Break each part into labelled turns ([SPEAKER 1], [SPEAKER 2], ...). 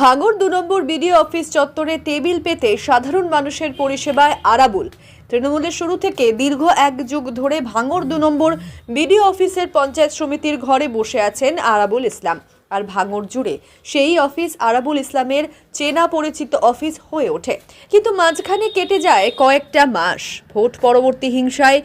[SPEAKER 1] ভাঙর দু নম্বর BDO office চত্বরে table পেতে সাধারণ মানুষের পরিষেবায় আরাবুল। তৃণমূলের শুরু থেকে দীর্ঘ এক যুগ ধরে ভাঙর দু নম্বর বিডিও অফিসের পঞ্চায়েত সমিতির ঘরে বসে আছেন আরাবুল ইসলাম। আর ভাঙর জুড়ে সেই অফিস আরাবুল ইসলামের চেনা পরিচিত অফিস হয়ে ওঠে। কিন্তু মাঝখানে কেটে যায় কয়েকটা মাস। ভোট পরবর্তী হিংসায়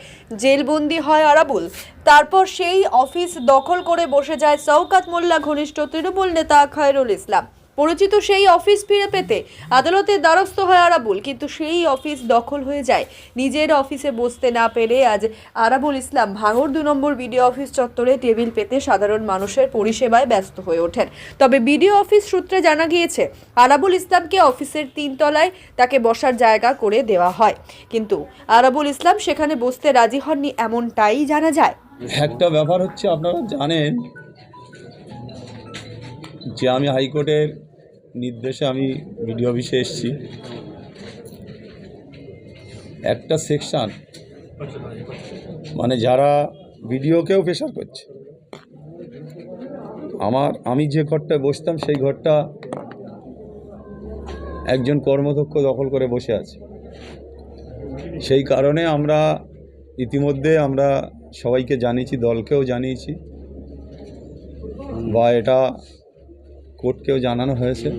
[SPEAKER 1] জেলবন্দি হয় আরাবুল। তারপর সেই অফিস দখল করে বসে যায় সৌকাত মোল্লা, ঘনিষ্ঠ তৃণমূল নেতা খায়রুল ইসলাম। পরিচিত সেই অফিস ফিরে পেতে আদালতের দ্বারস্থ হয় আরাবুল, কিন্তু সেই অফিস দখল হয়ে যায়। নিজের অফিসে বসতে না পেরে আজ আরাবুল ইসলাম ভাঙর দু নম্বর বিডিও অফিস চত্বরে টেবিল পেতে সাধারণ মানুষের পরিষেবায় ব্যস্ত হয়ে ওঠেন। তবে বিডিও অফিস সূত্রে জানা গিয়েছে, আরাবুল ইসলামকে অফিসের তিনতলায় তাকে বসার জায়গা করে দেওয়া হয়। কিন্তু আরাবুল ইসলাম সেখানে বসতে রাজি হননি এমনটাই জানা যায়।
[SPEAKER 2] একটা ব্যাপার হচ্ছে, আপনারা জানেন যে আমি হাইকোর্টের নির্দেশে আমি বিডিও অফিসে এসেছি। একটা সেকশন মানে যারা বিডিওকেও প্রেশার করছে। আমার, আমি যে ঘরটায় বসতাম, সেই ঘরটা একজন কর্মদক্ষ দখল করে বসে আছে। সেই কারণে আমরা ইতিমধ্যে আমরা সবাইকে জানিয়েছি, দলকেও জানিয়েছি। বা এটা কোর্টকেও জানানো হয়েছে।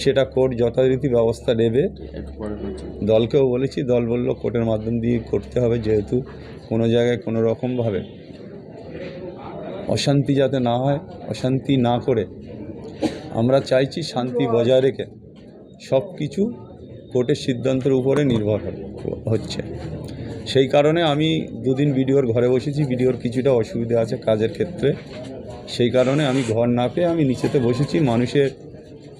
[SPEAKER 2] সেটা কোর্ট যথারীতি ব্যবস্থা নেবে। দলকেও বলেছি, দল বলল কোর্টের মাধ্যম দিয়ে করতে হবে, যেহেতু কোনো জায়গায় কোনো রকমভাবে অশান্তি যাতে না হয়, অশান্তি না করে। আমরা চাইছি শান্তি বজায় রেখে সব কিছু কোর্টের সিদ্ধান্তের উপরে নির্ভর হচ্ছে। সেই কারণে আমি দুদিন ভিডিওর ঘরে বসেছি ভিডিওর কিছুটা অসুবিধা আছে কাজের ক্ষেত্রে। সেই কারণে আমি ঘর না পেয়ে আমি নিচেতে বসেছি। মানুষের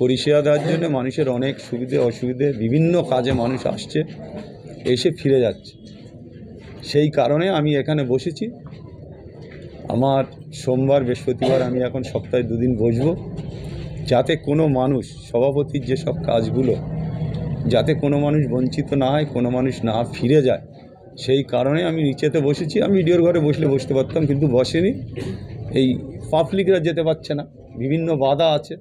[SPEAKER 2] পরিষেবা দেওয়ার জন্য মানুষের অনেক সুবিধে, অসুবিধে, বিভিন্ন কাজে মানুষ আসছে, এসে ফিরে যাচ্ছে। সেই কারণে আমি এখানে বসেছি। আমার সোমবার, বৃহস্পতিবার আমি এখন সপ্তাহে দুদিন বসবো। যাতে কোনো মানুষ, সভাপতির যেসব কাজগুলো, যাতে কোনো মানুষ বঞ্চিত না হয়, কোনো মানুষ না ফিরে যায়, সেই কারণে আমি নিচেতে বসেছি। আমি ভিডিওর ঘরে বসলে বসতে পারতাম, কিন্তু বসেনি। এই পাবলিকরা যেতে পারছে না। বিভিন্ন বাধা আছে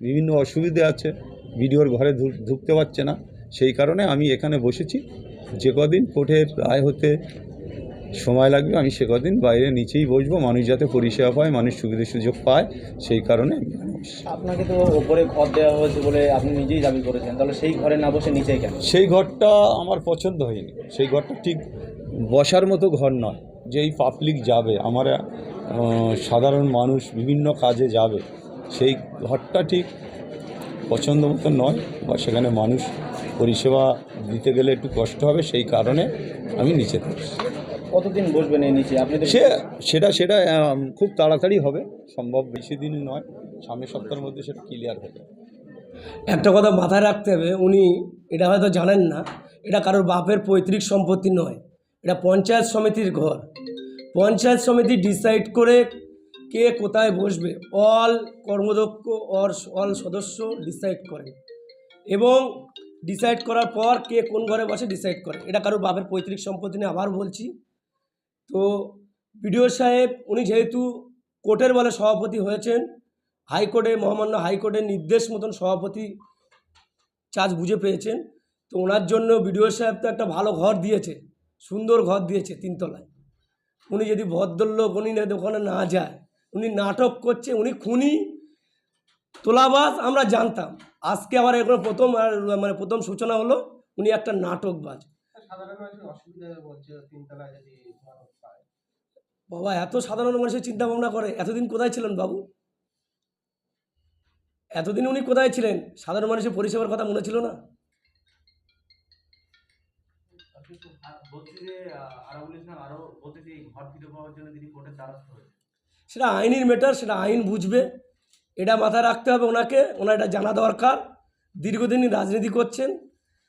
[SPEAKER 2] বিভিন্ন অসুবিধে আছে ভিডিওর ঘরে ঢুকতে পারছে না। সেই কারণে আমি এখানে বসেছি। যে কদিন কোর্টের রায় হতে সময় লাগবে আমি সে কদিন বাইরে নিচেই বসবো। মানুষ যাতে পরিষেবা পায় মানুষ সুবিধা সুযোগ পায় সেই কারণে
[SPEAKER 3] আপনাকে তো ওপরে ঘর দেওয়া হয়েছে বলে আপনি নিজেই দাবি করেছেন। তাহলে সেই ঘরে না বসে নিচেই কেন?
[SPEAKER 2] সেই ঘরটা আমার পছন্দ হয়নি। সেই ঘরটা ঠিক বসার মতো ঘর নয় যেই পাবলিক যাবে। আমার সাধারণ মানুষ বিভিন্ন কাজে যাবে সেই ঘরটা ঠিক পছন্দ মতো নয় বা সেখানে মানুষ পরিষেবা দিতে গেলে একটু কষ্ট হবে সেই কারণে আমি নিচে থাকছি।
[SPEAKER 3] কতদিন বসবেন এই নিচে? আপনি
[SPEAKER 2] সে সেটা সেটা খুব তাড়াতাড়ি হবে সম্ভব বেশি দিন নয় সামনের সপ্তাহের মধ্যে সেটা ক্লিয়ার যাবে
[SPEAKER 4] একটা কথা মাথায় রাখতে হবে উনি এটা হয়তো জানেন না এটা কারোর বাপের পৈতৃক সম্পত্তি নয় এটা পঞ্চায়েত সমিতির ঘর। পঞ্চায়েত সমিতি ডিসাইড করে কে কোথায় বসবে। অল কর্মদক্ষ অর অল সদস্য ডিসাইড করে। এবং ডিসাইড করার পর কে কোন ঘরে বসে ডিসাইড করে। এটা কারোর বাপের পৈতৃক সম্পত্তি নিয়ে আবার বলছি। তো বিডিও সাহেব, উনি যেহেতু কোর্টের বলে সভাপতি হয়েছেন, হাইকোর্টে, মহামান্য হাইকোর্টের নির্দেশ মতন সভাপতি চার্জ বুঝে পেয়েছেন, তো ওনার জন্য বিডিও সাহেব তো একটা ভালো ঘর দিয়েছে, সুন্দর ঘর দিয়েছে তিনতলায়। উনি যদি ভদ্রলোক উনি না ওখানে না যায় উনি নাটক করছে উনি খুনি। তোলাবাজ আমরা জানতাম। আজকে আবার এখন প্রথম মানে প্রথম সূচনা হলো উনি একটা নাটকবাজ। বাবা এত সাধারণ মানুষের চিন্তা ভাবনা করে। এতদিন কোথায় ছিলেন বাবু? এতদিন উনি কোথায় ছিলেন? সাধারণ মানুষের পরিষেবার কথা মনে ছিল না? সেটা আইনের মেটার সেটা আইন বুঝবে। এটা মাথায় রাখতে হবে ওনাকে। ওনার এটা জানা দরকার। দীর্ঘদিনই রাজনীতি করছেন।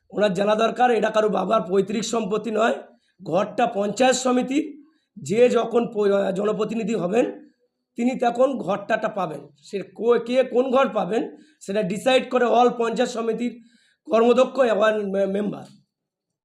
[SPEAKER 4] ওনার জানা দরকার, এটা কারও বাবার পৈতৃক সম্পত্তি নয়। ঘরটা পঞ্চায়েত সমিতির। যে যখন জনপ্রতিনিধি হবেন, তিনি তখন ঘরটাটা পাবেন। সে কে কোন ঘর পাবেন, সেটা ডিসাইড করে অল পঞ্চায়েত সমিতির কর্মদক্ষ এবং মেম্বার